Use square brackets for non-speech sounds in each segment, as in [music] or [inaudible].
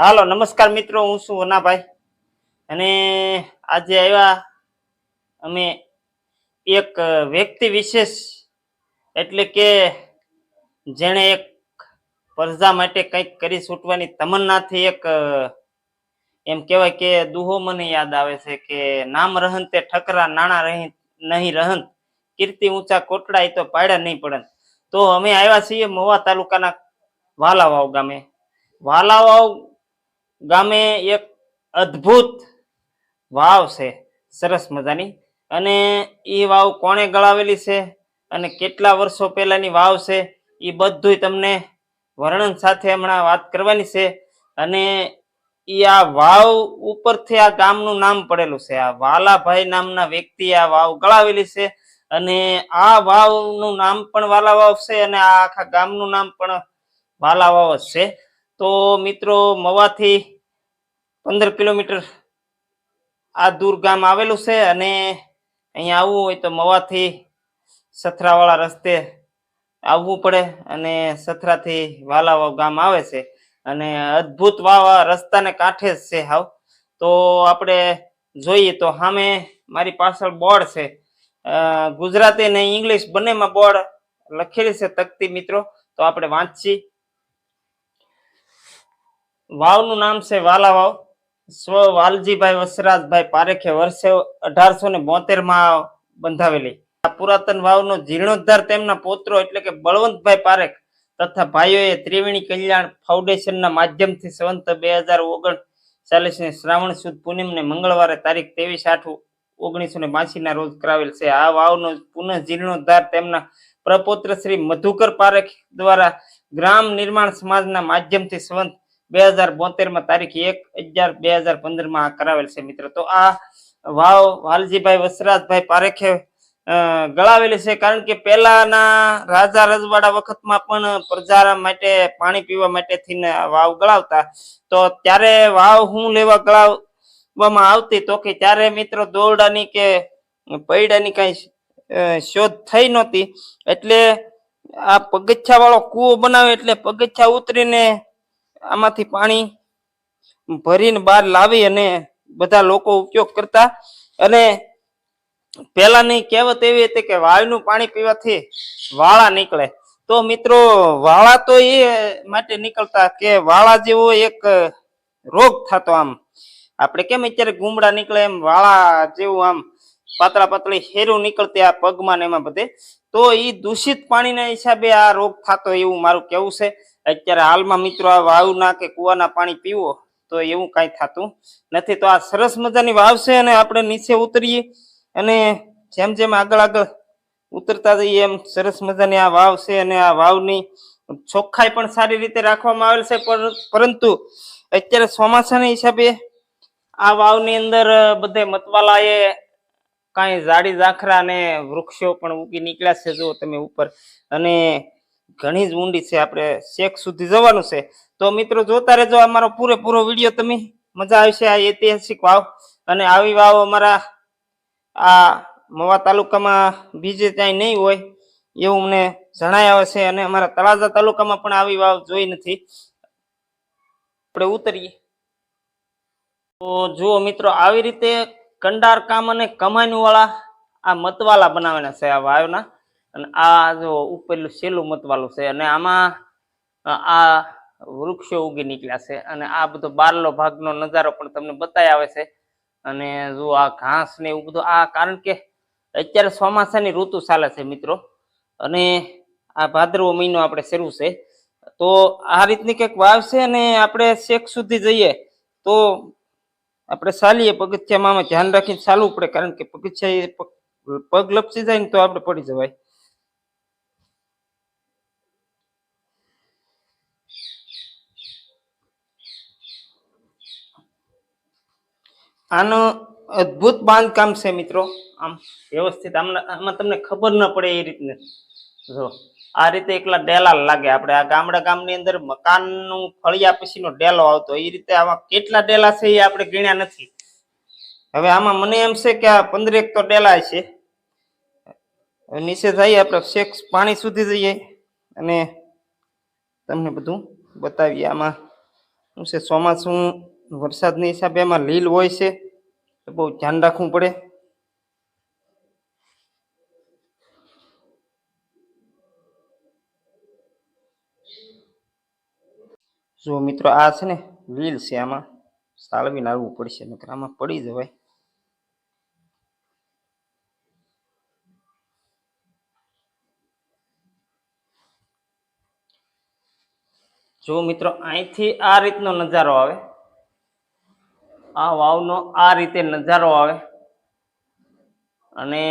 હાલો, નમસ્કાર મિત્રો, હું છું વનાભાઈ અને આજે આવ્યા અમે એક વ્યક્તિ વિશેષ, એટલે કે જેણે એક પ્રજા માટે કંઈક કરી છૂટવાની તમન્નાથી એક, એમ કહેવાય કે દુહો મને યાદ આવે છે કે નામ રહન તે ઠકરા, નાણા રહી, નહીં રહન કીર્તિ ઊંચા કોટડા એ તો પાડ્યા નહીં પડે તો અમે આવ્યા છીએ મોવા તાલુકાના વાલાવાવ ગામે. વાલાવાવ ગામે એક અદ્ભુત વાવ છે. સરસ મજાની. અને એ વાવ કોણે ગળાવેલી છે? અને કેટલા વર્ષો પહેલાની વાવ છે? એ બધુંય તમને વર્ણન સાથે હમણાં વાત કરવાની છે. અને એ આ વાવ ઉપરથી આ ગામનું નામ પડેલું છે. આ વાલાભાઈ નામના વ્યક્તિ આ વાવ ગળાવેલી છે. અને આ વાવનું નામ પણ વાલા વાવ છે અને આ આખા ગામનું નામ પણ વાલા વાવ જ છે. તો મિત્રો, મવાથી પંદર કિલોમીટર આ દૂર ગામ આવેલું છે અને અહીંયા આવવું હોય તો મવાથી સથરાવાળા રસ્તે આવવું પડે અને સથરાથી વાલાવાવ ગામ આવે છે. અને અદ્ભુત વાવા રસ્તાને કાંઠે જ છે હાવ. તો આપણે જોઈએ તો સામે મારી પાછળ બોર્ડ છે. ગુજરાતી અને ઇંગ્લિશ બંનેમાં બોર્ડ લખેલી છે તકતી મિત્રો. તો આપણે વાંચી વાવનું નામ છે વાલા વાવ. સ્વ વાલજીભાઈ વસરાજભાઈ પારેખે વર્ષે અઢારસો ને બોતેરમાં બંધાવેલી. આ પુરાતન વાવનો જીર્ણોદ્ધાર તેમના પોત્રો એટલે કે બળવંતભાઈ પારેખ તથા ભાઈઓએ ત્રિવેણી કલ્યાણ ફાઉન્ડેશનના માધ્યમથી સંવંત બે હજાર ઓગણ ચાલીસની શ્રાવણ સુદ પૂનમને મંગળવારે તારીખ ત્રેવીસ આઠ ઓગણીસો ને ના રોજ કરાવેલ છે. આ વાવનો પુનઃ જીર્ણોદ્ધાર તેમના પ્રપોત્ર શ્રી મધુકર પારેખ દ્વારા ગ્રામ નિર્માણ સમાજના માધ્યમથી સંવંત બે હજાર બોતેરમાં તારીખ એક અગિયાર બે હજાર પંદરમાં આ કરાવેલ છે મિત્રો. તો આ વાવ વાલજીભાઈ વસરાજભાઈ પારેખે ગળાવેલી છે. કારણ કે પહેલાના રાજા રજવાડા વખતમાં પણ પ્રજા માટે, પાણી પીવા માટે થઈને વાવ ગળાવતા. તો ત્યારે વાવ હું લેવા ગળાવવામાં આવતી તો કે ત્યારે મિત્રો દોરડાની કે પૈડાની કઈ શોધ થઈ નહોતી. એટલે આ પગથિયા વાળો કૂવો બનાવે એટલે પગથિયા ઉતરીને આમાંથી પાણી ભરીને બહાર લાવી અને બધા લોકો ઉપયોગ કરતા. અને પેલાની કહેવત એવી હતી કે વાયુનું પાણી પીવાથી વાળા નીકળે. તો મિત્રો, વાળા તો એ માટે નીકળતા કે વાળા જેવો એક રોગ થતો આમ. આપણે કેમ અત્યારે ગુમડા નીકળે એમ, વાળા જેવું આમ, પાતળા પાતળી હેરું નીકળતી આ પગમાં ને એમાં બધે. તો એ દૂષિત પાણીના હિસાબે આ રોગ થતો એવું મારું કેવું છે. અત્યારે હાલમાં મિત્રો આ વાવના કે કુવાના પાણી પીવો, તો એવું કાંઈ થતું નથી. તો આ સરસ મજાની વાવ છે અને આપણે નીચે ઉતરીએ અને જેમ જેમ આગળ આગળ ઉતરતા જઈએ એમ સરસ મજાની આ વાવ છે અને આ વાવની ચોખ્ખાઈ પણ સારી રીતે રાખવામાં આવેલ છે. પર- પરંતુ અત્યારે ચોમાસાના હિસાબે આ વાવની અંદર બધે મતવાલાએ કાંઈ ઝાડી ઝાખરા અને વૃક્ષો પણ ઉગી નીકળ્યા છે. જો તમે ઉપર. અને ઘણી જ ઊંડી છે, આપણે શેખ સુધી જવાનું છે. તો મિત્રો, જોતા રહેજો અમારો પૂરેપૂરો વીડિયો તમે. મજા આવશે આ ઐતિહાસિક વાવ. અને આવી વાવ અમારા આ મવા તાલુકામાં બીજે ક્યાંય નહીં હોય એવું મને જણાય આવે છે. અને અમારા તળાજા તાલુકામાં પણ આવી વાવ જોઈ નથી. આપણે ઉતરીએ. તો જુઓ મિત્રો, આવી રીતે કંડાર કામ અને કમાણી વાળા આ મતવાલા બનાવેલા છે આ વાવના. અને આ જો ઉપરલું સેલું મતવાલું છે અને આમાં આ વૃક્ષો ઉગી નીકળ્યા છે અને આ બધો બારલો ભાગનો નજારો પણ તમને બતાવી આવે છે. અને જો આ ઘાસ ને એવું બધું, આ કારણ કે અત્યારે ચોમાસાની ઋતુ ચાલે છે મિત્રો. અને આ ભાદરવો મહિનો આપણે શરૂ છે. તો આ રીતની કંઈક વાવ છે અને આપણે શેક સુધી જઈએ તો આપણે ચાલીએ પગથિયામાં. ધ્યાન રાખીને ચાલવું પડે, કારણ કે પગથિયા પગ લપસી જાય ને તો આપણે પડી જવાય. આનું અદ્ભુત બાંધકામ છે મિત્રો. આમ વ્યવસ્થિત આમાં તમને ખબર ન પડે એ રીતને. જો, આ રીતે એકલા ડેલા લાગે. આપણે આ ગામડા ગામની અંદર મકાનનું ફળિયા પછીનો ડેલો આવતો. એ રીતે આમાં કેટલા ડેલા છે એ આપણે ગણ્યા નથી. હવે આમાં મને એમ છે કે આ પંદરેક તો ડેલા છે. નીચે જઈએ આપણે, શેક પાણી સુધી જઈએ અને તમને બધું બતાવીએ. આમાં શું છે? ચોમાસું વરસાદની હિસાબે એમાં લીલ હોય છે એ બહુ ધ્યાન રાખવું પડે. જો મિત્રો આ છે ને, લીલ છે આમાં. સાળવીને આવવું પડશે, નકર આમાં પડી જવાય. જો મિત્રો, અહીંથી આ રીતનો નજારો આવે. આ વાવનો આ રીતે નજારો આવે. અને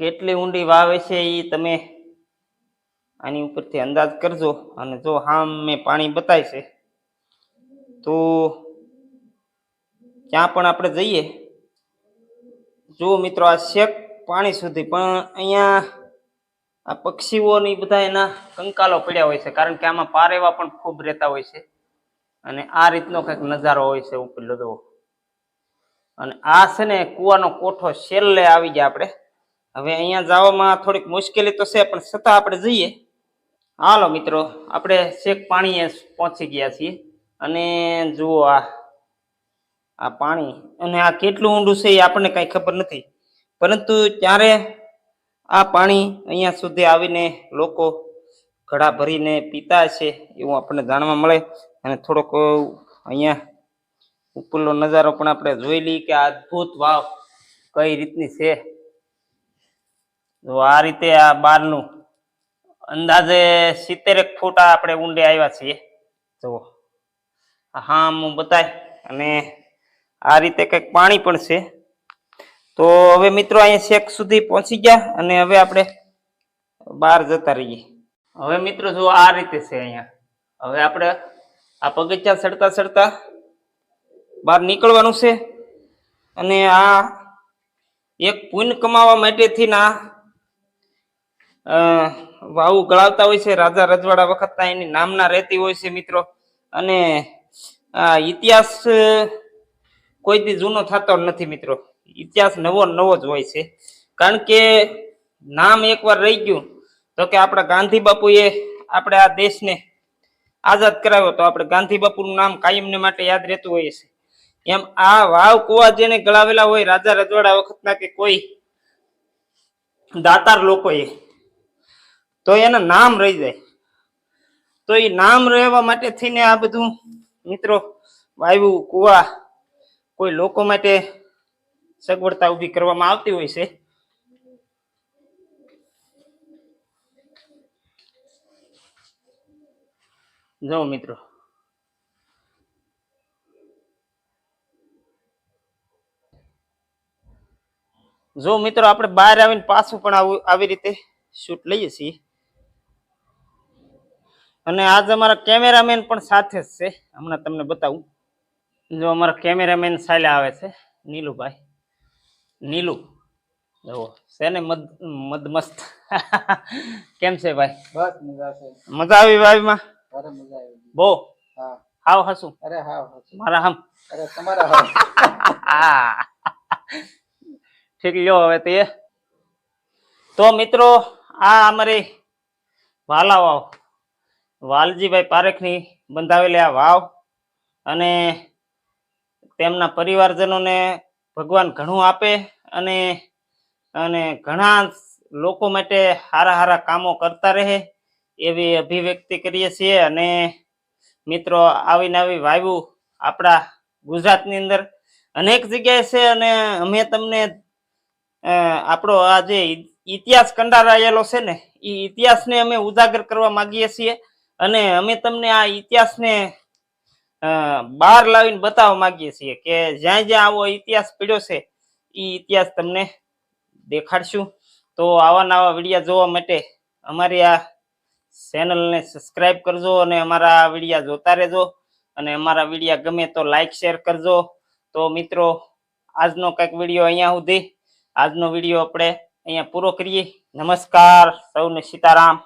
કેટલી ઊંડી વાવે છે એ તમે આની ઉપરથી અંદાજ કરજો. અને જો હા મેં પાણી બતાય છે, તો ત્યાં પણ આપણે જઈએ. જો મિત્રો આ શેક પાણી સુધી, પણ અહીંયા આ પક્ષીઓની બધા એના કંકાલો પડ્યા હોય છે, કારણ કે આમાં પારેવા પણ ખૂબ રહેતા હોય છે. અને આ રીતનો કંઈક નજારો હોય છે ઉપર લગવો અને આ છે ને કુવાનો કોઠો છેલ્લે આવી ગયા આપણે. હવે અહીંયા જવામાં થોડીક મુશ્કેલી તો છે, પણ છતાં આપણે જઈએ. હાલો મિત્રો, આપણે શેક પાણીએ પહોંચી ગયા છીએ. અને જુઓ આ આ પાણી, અને આ કેટલું ઊંડું છે એ આપણને કાંઈ ખબર નથી. પરંતુ ત્યારે આ પાણી અહીંયા સુધી આવીને લોકો ઘડા ભરીને પીતા છે એવું આપણને જાણવા મળે. અને થોડોક અહીંયા ઉપરનો નજારો પણ આપણે જોઈ લઈએ કે અદ્ભુત વાવ કઈ રીતની છે. જો આ રીતે આ બારનું અંદાજે સિત્તેરેક ફૂટ આપણે ઊંડે આવ્યા છીએ. જુઓ હા, હું બતાય, અને આ રીતે કંઈક પાણી પણ છે. તો હવે મિત્રો અહીંયા શેક સુધી પહોંચી ગયા અને હવે આપણે બહાર જતા રહીએ. હવે મિત્રો જો આ રીતે છે અહીંયા. હવે આપણે આ પગથિયા ચડતા ચડતા બહાર નીકળવાનું છે. અને આ એક પુન કમાવા માટેથી ના વાવું ગળાવતા હોય છે. રાજા રજવાડા વખતના એની નામના રહેતી હોય છે મિત્રો. અને ઇતિહાસ કોઈથી જૂનો થતો નથી મિત્રો. ઇતિહાસ નવો નવો જ હોય છે. કારણ કે નામ એકવાર રહી ગયું, તો કે આપણા ગાંધી બાપુએ આપણે આ દેશને આઝાદ કરાવ્યો તો આપણે ગાંધી બાપુનું નામ કાયમને માટે યાદ રહેતું હોય છે. એમ આ વાવ કુવા જેને ગળાવેલા હોય રાજા રજવાડા વખતના કે કોઈ દાતાર લોકોએ, તો એના નામ રહી જાય. તો એ નામ રહેવા માટે થઈને આ બધું મિત્રો વાયુ, કુવા કોઈ લોકો માટે સગવડતા ઊભી કરવામાં આવતી હોય છે. જો મિત્રો. જો મિત્રો આપણે બહાર આવીને પાછું પણ આવું આવી રીતે શૂટ લઈએ છીએ. અને આજ અમારા કેમેરામેન પણ સાથે જ છે. હમણાં તમને બતાવું. જો અમારા કેમેરામેન સાલે આવે છે નીલુભાઈ. નીલુ. જુઓ છે ને મદ મદમસ્ત. [laughs] કેમ છે ભાઈ? બસ મજા છે. મજા આવી વાવીમાં? અરે મજા આવી બહુ? હા. હાવ હસું. અરે. મારા હમ. અરે તમારા. [laughs] ઠીક લ્યો હવે તે. તો મિત્રો આ અમારી વાલા વાવ વાલજીભાઈ પારેખની બંધાવેલી આ વાવ અને તેમના પરિવારજનોને ભગવાન ઘણું આપે અને અને ઘણા લોકો માટે સારા સારા કામો કરતા રહે. એવી અભિવ્યક્તિ કરીએ છીએ અને મિત્રો આવીને આવી વાયુ આપણા ગુજરાતની અંદર અનેક જગ્યાએ છે અને અમે તમને આપણો આ જે ઇતિહાસ કંડારાયેલો છે ને, એ ઇતિહાસને અમે ઉજાગર કરવા માંગીએ છીએ અને અમે તમને આ ઇતિહાસને બહાર લાવીને બતાવવા માંગીએ છીએ કે જ્યાં જ્યાં આવો ઇતિહાસ પડ્યો છે, એ ઇતિહાસ તમને દેખાડશું. તો આવા નવા વિડીયા જોવા માટે અમારી આ ચેનલને સબસ્ક્રાઇબ કરજો અને અમારા વિડીયા જોતા રહેજો. અને અમારા વિડીયા ગમે તો લાઈક શેર કરજો. તો મિત્રો, આજનો કંઈક વીડિયો અહીંયા સુધી. આજનો વીડિયો આપણે અહીંયા પૂરો કરીએ. નમસ્કાર. સૌને સીતારામ.